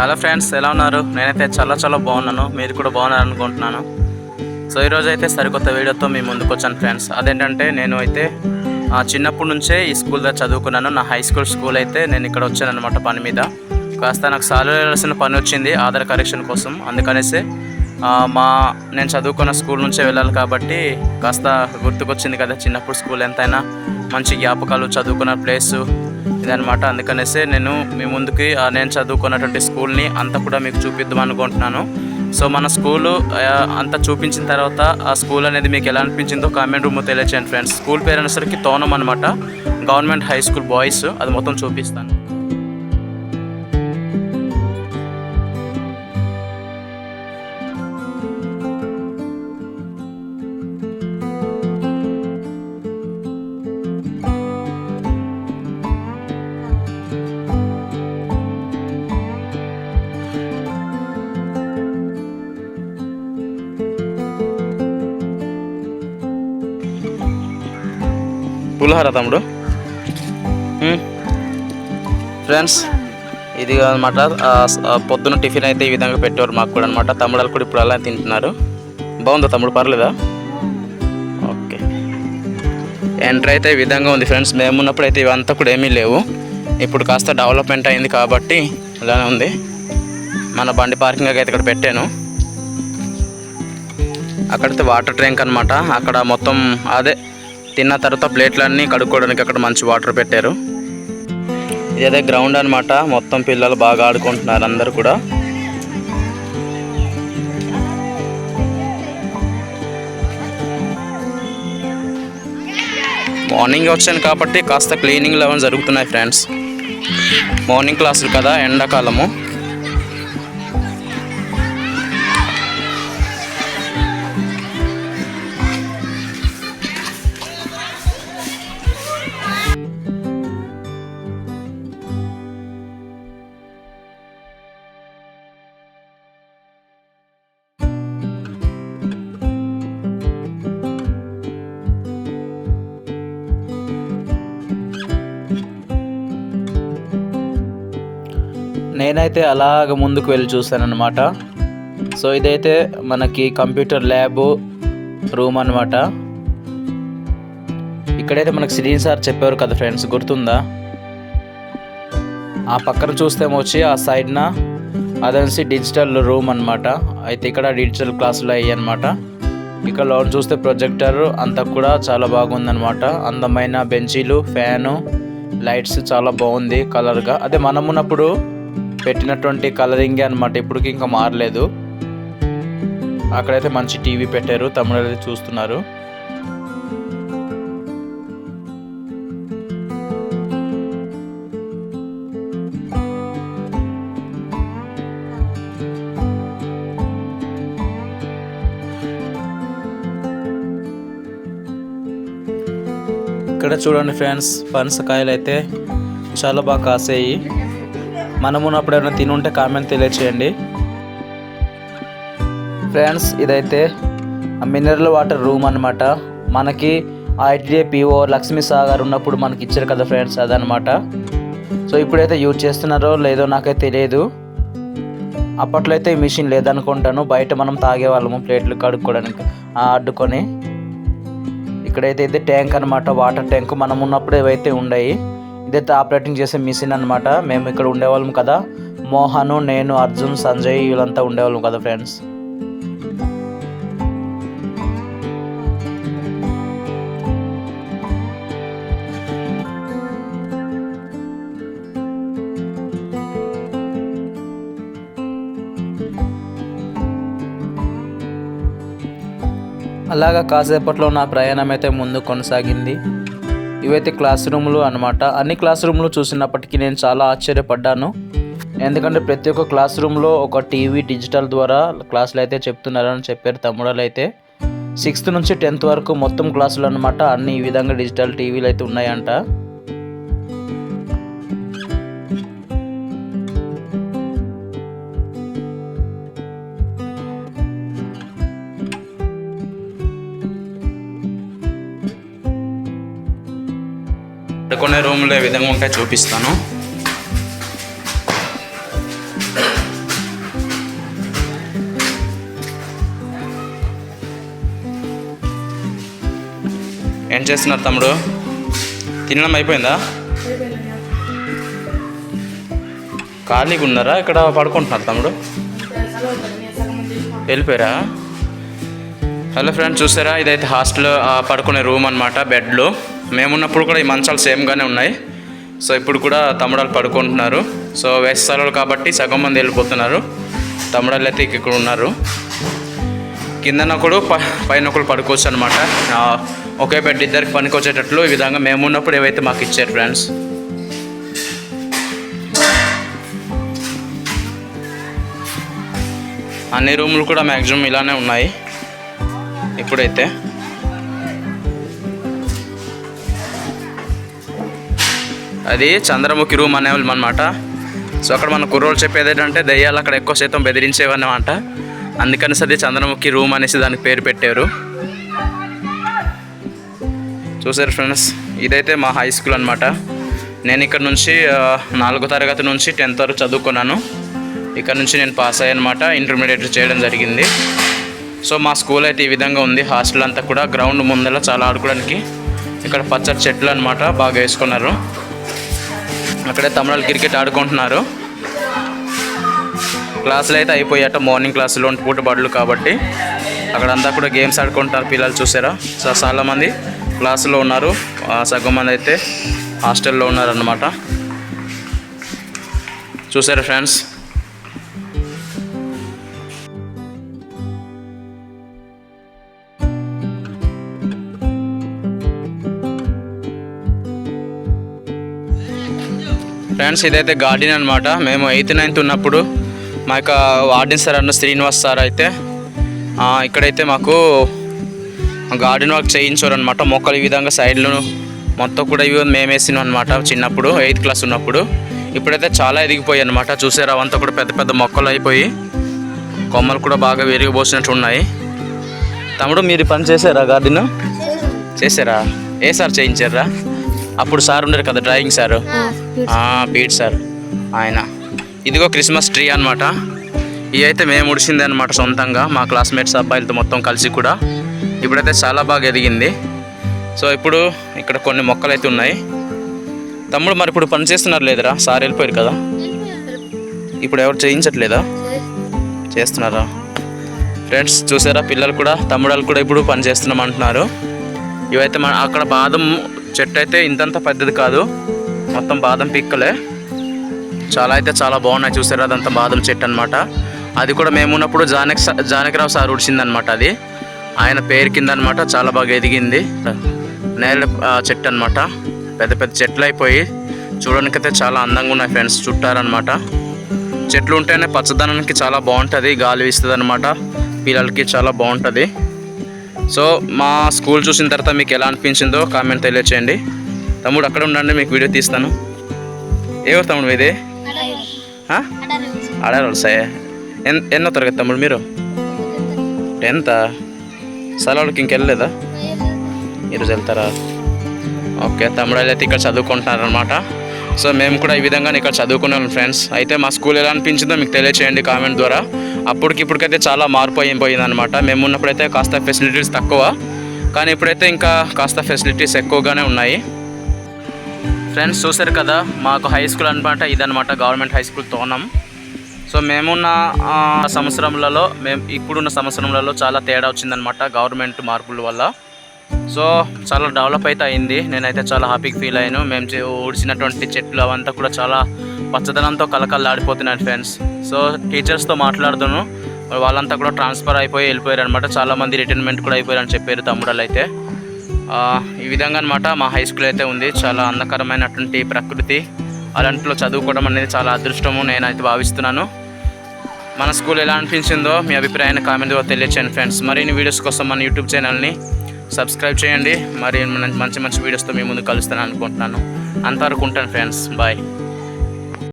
Hello friends ఎలా ఉన్నారు? నేనైతే చాలా చాలా బాగున్నాను. మీరు కూడా బాగున్నారు అనుకుంటున్నాను సో ఈరోజు అయితే సరికొత్త వీడియోతో మీ ముందుకు వచ్చాను ఫ్రెండ్స్. అదేంటంటే నేను అయితే ఆ, చిన్నప్పటి నుంచే ఈ స్కూల్ దగ్గర చదువుకున్నాను. నా హై స్కూల్ స్కూల్ అయితే నేను ఇక్కడ వచ్చాను అనమాట పని మీద. కాస్త నాకు సాల్వ్ చేయాల్సిన పని వచ్చింది ఆధార్ కరెక్షన్ కోసం. అందుకనేసి మా నేను చదువుకున్న స్కూల్ నుంచే వెళ్ళాలి కాబట్టి కాస్త గుర్తుకొచ్చింది కదా చిన్నప్పుడు స్కూల్ ఎంతైనా మంచి జ్ఞాపకాలు చదువుకున్న ప్లేసు అనమాట అందుకనేసి నేను మీ ముందుకి నేను చదువుకున్నటువంటి స్కూల్ని అంతా కూడా మీకు చూపిద్దాం అనుకుంటున్నాను. సో మన స్కూలు అంత అంతా చూపించిన తర్వాత ఆ స్కూల్ అనేది మీకు ఎలా అనిపించిందో కామెంట్ రూమ్ తెలియచేయండి ఫ్రెండ్స్. స్కూల్ పేరు అనేసరికి తోనం అనమాట గవర్నమెంట్ హై స్కూల్ బాయ్స్ అది మొత్తం చూపిస్తాను. పులిహోర తమ్ముడు? ఫ్రెండ్స్ ఇది అనమాట పొద్దున టిఫిన్ అయితే ఈ విధంగా పెట్టేవారు మాకు కూడా అనమాట తమ్ముడాలు కూడా ఇప్పుడు అలా తింటున్నారు. బాగుందా తమ్ముడు? పర్లేదా? ఓకే. ఎంటర్ అయితే ఈ విధంగా ఉంది ఫ్రెండ్స్. మేము ఉన్నప్పుడు అయితే ఇవంతా కూడా ఏమీ లేవు. ఇప్పుడు కాస్త డెవలప్మెంట్ అయింది కాబట్టి ఇలానే ఉంది. మన బండి పార్కింగ్ అయితే ఇక్కడ పెట్టాను. అక్కడైతే వాటర్ ట్యాంక్ అనమాట అక్కడ మొత్తం అదే తిన్న తర్వాత ప్లేట్లన్నీ కడుక్కోవడానికి అక్కడ మంచి వాటర్ పెట్టారు. ఇదైతే గ్రౌండ్ అనమాట మొత్తం పిల్లలు బాగా ఆడుకుంటున్నారు అందరు కూడా. మార్నింగ్ వచ్చాను కాబట్టి కాస్త క్లీనింగ్ లెవెన్ జరుగుతున్నాయి ఫ్రెండ్స్. మార్నింగ్ క్లాసులు కదా ఎండాకాలము. నేనైతే అలాగ ముందుకు వెళ్ళి చూశానన్నమాట. సో ఇదైతే మనకి కంప్యూటర్ ల్యాబ్ రూమ్ అనమాట ఇక్కడైతే మనకు సిరీన్ సార్ చెప్పారు కదా ఫ్రెండ్స్ గుర్తుందా? ఆ పక్కన చూస్తే వచ్చి ఆ సైడ్న అదనేసి డిజిటల్ రూమ్ అన్నమాట. అయితే ఇక్కడ డిజిటల్ క్లాసులు అయ్యాయి అనమాట ఇక్కడ లోన్ చూస్తే ప్రొజెక్టర్ అంతా కూడా చాలా బాగుందన్నమాట. అందమైన బెంచీలు ఫ్యాను లైట్స్ చాలా బాగుంది కలర్గా. అదే మనం ఉన్నప్పుడు పెట్టినటువంటి కలరింగే అనమాట ఇప్పటికి ఇంకా మారలేదు. అక్కడైతే మంచి టీవీ పెట్టారు తమిళ చూస్తున్నారు. ఇక్కడ చూడండి ఫ్రెండ్స్ పనసకాయలు అయితే చాలా బాగా కాసాయి. మనం ఉన్నప్పుడు ఏమైనా తిని ఉంటే కామెంట్ తెలియచేయండి ఫ్రెండ్స్ ఇదైతే మినరల్ వాటర్ రూమ్ అనమాట మనకి ఐటీఐ పిఓ లక్ష్మీ సాగర్ ఉన్నప్పుడు మనకి ఇచ్చారు కదా ఫ్రెండ్స్ అదనమాట సో ఇప్పుడైతే యూజ్ చేస్తున్నారో లేదో నాకైతే తెలియదు. అప్పట్లో అయితే ఈ మిషన్ లేదనుకుంటాను. బయట మనం తాగేవాళ్ళము ప్లేట్లు కడుక్కోవడానికి అడ్డుకొని. ఇక్కడైతే ఇది ట్యాంక్ అనమాట వాటర్ ట్యాంక్ మనం ఉన్నప్పుడు ఏవైతే ఉన్నాయి ఇదైతే ఆపరేటింగ్ చేసే మిషన్ అనమాట మేము ఇక్కడ ఉండేవాళ్ళం కదా. మోహను నేను అర్జున్ సంజయ్ వీళ్ళంతా ఉండేవాళ్ళం కదా ఫ్రెండ్స్ అలాగా కాసేపట్లో నా ప్రయాణం అయితే ముందు కొనసాగింది. ఇవైతే క్లాస్ రూమ్లు అనమాట అన్ని క్లాస్ రూమ్లు చూసినప్పటికీ నేను చాలా ఆశ్చర్యపడ్డాను. ఎందుకంటే ప్రతి ఒక్క క్లాస్ రూమ్లో ఒక టీవీ డిజిటల్ ద్వారా క్లాసులు అయితే చెప్తున్నారని చెప్పారు తమ్ముడలు అయితే సిక్స్త్ నుంచి టెన్త్ వరకు మొత్తం క్లాసులు అనమాట అన్ని ఈ విధంగా డిజిటల్ టీవీలు అయితే ఉన్నాయంట. కొన్ని రూమ్లు ఏ విధంగా ఉంటాయి చూపిస్తాను. ఏం చేస్తున్నారు తమ్ముడు? తినడం అయిపోయిందా? ఖాళీగా ఉన్నారా? ఇక్కడ పడుకుంటున్నారు తమ్ముడు? వెళ్ళిపోయారా? హలో ఫ్రెండ్స్ చూసారా? ఇదైతే హాస్టల్ పడుకునే రూమ్ అనమాట బెడ్లు. మేమున్నప్పుడు కూడా ఈ మంచాలు సేమ్గానే ఉన్నాయి. సో ఇప్పుడు కూడా తమ్ముడాలు పడుకుంటున్నారు. సో వేసవి కాబట్టి సగం మంది వెళ్ళిపోతున్నారు. తమ్ముడాలు అయితే ఇక్కడ ఉన్నారు. కిందన ఒకడు ప పైన ఒకరు పడుకోవచ్చు అనమాట ఒకే బెడ్ ఇద్దరికి పనికొచ్చేటట్లు ఈ విధంగా మేము ఉన్నప్పుడు ఏవైతే మాకు ఇచ్చారు ఫ్రెండ్స్ అన్ని రూములు కూడా మ్యాక్సిమం ఇలానే ఉన్నాయి. ఇప్పుడైతే. అది చంద్రముఖి రూమ్ అనేవాళ్ళం అనమాట సో అక్కడ మన కుర్రోళ్ళు చెప్పేది ఏంటంటే దయ్యాలు అక్కడ ఎక్కువ శాతం బెదిరించేవన్నమాట అందుకని అది చంద్రముఖి రూమ్ అనేసి దానికి పేరు పెట్టారు. చూసారు ఫ్రెండ్స్? ఇదైతే మా హై స్కూల్ అనమాట నేను ఇక్కడ నుంచి నాలుగో తరగతి నుంచి టెన్త్ వరకు చదువుకున్నాను. ఇక్కడ నుంచి నేను పాస్ అయ్యానమాట ఇంటర్మీడియట్ చేయడం జరిగింది. సో మా స్కూల్ అయితే ఈ విధంగా ఉంది. హాస్టల్ అంతా కూడా గ్రౌండ్ ముందర చాలా ఆడుకోవడానికి ఇక్కడ పచ్చడి చెట్లు అనమాట బాగా వేసుకున్నారు. అక్కడే తమిళాలు క్రికెట్ ఆడుకుంటున్నారు. క్లాసులు అయితే అయిపోయాట మార్నింగ్ క్లాసులు పూట బడులు కాబట్టి అక్కడంతా కూడా గేమ్స్ ఆడుకుంటున్నారు పిల్లలు చూసారా? సో చాలామంది క్లాసులో ఉన్నారు. ఆ, సగం మంది అయితే హాస్టల్లో ఉన్నారన్నమాట. చూసారా ఫ్రెండ్స్? ఫ్రెండ్స్ ఇదైతే గార్డెన్ అనమాట మేము ఎయిత్ నైన్త్ ఉన్నప్పుడు మా యొక్క వార్డెన్ సార్ అన్న శ్రీనివాస్ సార్ అయితే ఇక్కడైతే మాకు గార్డెన్ వర్క్ చేయించారు అనమాట మొక్కలు ఈ విధంగా సైడ్లో మొత్తం కూడా ఇవి మేము వేసినాం అనమాట చిన్నప్పుడు ఎయిత్ క్లాస్ ఉన్నప్పుడు. ఇప్పుడైతే చాలా ఎదిగిపోయాయి అనమాట చూసారా అవంతా కూడా పెద్ద పెద్ద మొక్కలు అయిపోయి కొమ్మలు కూడా బాగా విరిగిపోసినట్టు ఉన్నాయి. తమ్ముడు మీరు పని చేశారా గార్డెన్ చేశారా? ఏ సార్ చేయించారా? అప్పుడు సార్ ఉండరు కదా డ్రాయింగ్ సారు? Beat sir. ఆయన. ఇదిగో క్రిస్మస్ ట్రీ అనమాట ఇవి అయితే మేము ఉడిసింది అనమాట సొంతంగా. మా క్లాస్మేట్స్ అబ్బాయిలతో మొత్తం కలిసి కూడా. ఇప్పుడైతే చాలా బాగా ఎదిగింది. సో ఇప్పుడు ఇక్కడ కొన్ని మొక్కలు అయితే ఉన్నాయి. తమ్ముడు మరి ఇప్పుడు పని చేస్తున్నారు లేదరా? సార్ వెళ్ళిపోయారు కదా? ఇప్పుడు ఎవరు చేయించట్లేదా? చేస్తున్నారా? ఫ్రెండ్స్ చూసారా? పిల్లలు కూడా తమ్ముడాలు కూడా ఇప్పుడు పని చేస్తున్నాం అంటున్నారు ఇవైతే మన అక్కడ బాదం చెట్టు అయితే ఇంతంత పెద్దది కాదు. మొత్తం బాదం పిక్కలే. చాలా అయితే చాలా బాగున్నాయి చూసారా అదంతా బాదం చెట్టు అనమాట అది కూడా మేము ఉన్నప్పుడు జానకి సా- సార్ ఉడిచిందనమాట అది. ఆయన పేరు కింద అనమాట చాలా బాగా ఎదిగింది. నేల చెట్టు అనమాట పెద్ద పెద్ద చెట్లు అయిపోయి చూడడానికైతే చాలా అందంగా ఉన్నాయి ఫ్రెండ్స్ చుట్టారనమాట చెట్లు ఉంటేనే పచ్చదనానికి చాలా బాగుంటుంది గాలి వీస్తుంది అనమాట పిల్లలకి చాలా బాగుంటుంది. సో మా స్కూల్ చూసిన తర్వాత మీకు ఎలా అనిపించిందో కామెంట్ తెలియచేయండి. తమ్ముడు అక్కడ ఉండండి మీకు వీడియో తీస్తాను. ఊరు తమ్ముడు ఇది అడారు వస్తాయి ఎన్ ఎన్నో తరగతి తమ్ముడు మీరు? టెన్త్? సెలవులకి ఇంకెళ్ళలేదా? ఈరోజు వెళ్తారా? ఓకే తమ్ముడు అయితే ఇక్కడ చదువుకుంటున్నారు అనమాట సో మేము కూడా ఈ విధంగా ఇక్కడ చదువుకున్నాం ఫ్రెండ్స్. అయితే మా స్కూల్ ఎలా అనిపించిందో మీకు తెలియచేయండి కామెంట్ ద్వారా. అప్పటికి ఇప్పటికైతే చాలా మార్పు అయిపోయింది అనమాట మేము ఉన్నప్పుడైతే కాస్త ఫెసిలిటీస్ తక్కువ. కానీ ఇప్పుడైతే ఇంకా కాస్త ఫెసిలిటీస్ ఎక్కువగానే ఉన్నాయి. ఫ్రెండ్స్ చూసారు కదా మాకు హై స్కూల్ అనమాట ఇదనమాట గవర్నమెంట్ హై స్కూల్ తోనం సో మేమున్న ఆ, సంవత్సరంలలో మేము ఇప్పుడున్న సంవత్సరంలలో చాలా తేడా వచ్చిందనమాట గవర్నమెంట్ మార్పుల వల్ల. సో చాలా డెవలప్ అయితే అయింది. నేనైతే చాలా హ్యాపీగా ఫీల్ అయ్యాను. మేము ఊడిసినటువంటి ఊడ్చినటువంటి చెట్లు అవంతా కూడా చాలా పచ్చదనంతో కలకల్లాడిపోతున్నాయి ఫ్రెండ్స్ సో టీచర్స్తో మాట్లాడుతాను వాళ్ళంతా కూడా ట్రాన్స్ఫర్ అయిపోయి వెళ్ళిపోయారు అనమాట చాలామంది రిటైర్మెంట్ కూడా అయిపోయారని చెప్పారు తమ్ముడలు అయితే ఈ విధంగా అనమాట మా హై స్కూల్ అయితే ఉంది. చాలా అందకరమైనటువంటి ప్రకృతి. అలాంటిలో చదువుకోవడం అనేది చాలా అదృష్టము నేనైతే భావిస్తున్నాను. మన స్కూల్ ఎలా అనిపించిందో మీ అభిప్రాయాన్ని కామెంట్ ద్వారా తెలియచేయండి ఫ్రెండ్స్ మరిన్ని వీడియోస్ కోసం మన యూట్యూబ్ ఛానల్ని సబ్స్క్రైబ్ చేయండి. మరి మంచి మంచి వీడియోస్తో మీ ముందు కలుస్తాను అనుకుంటున్నాను. అంతవరకు ఉంటాను ఫ్రెండ్స్ బాయ్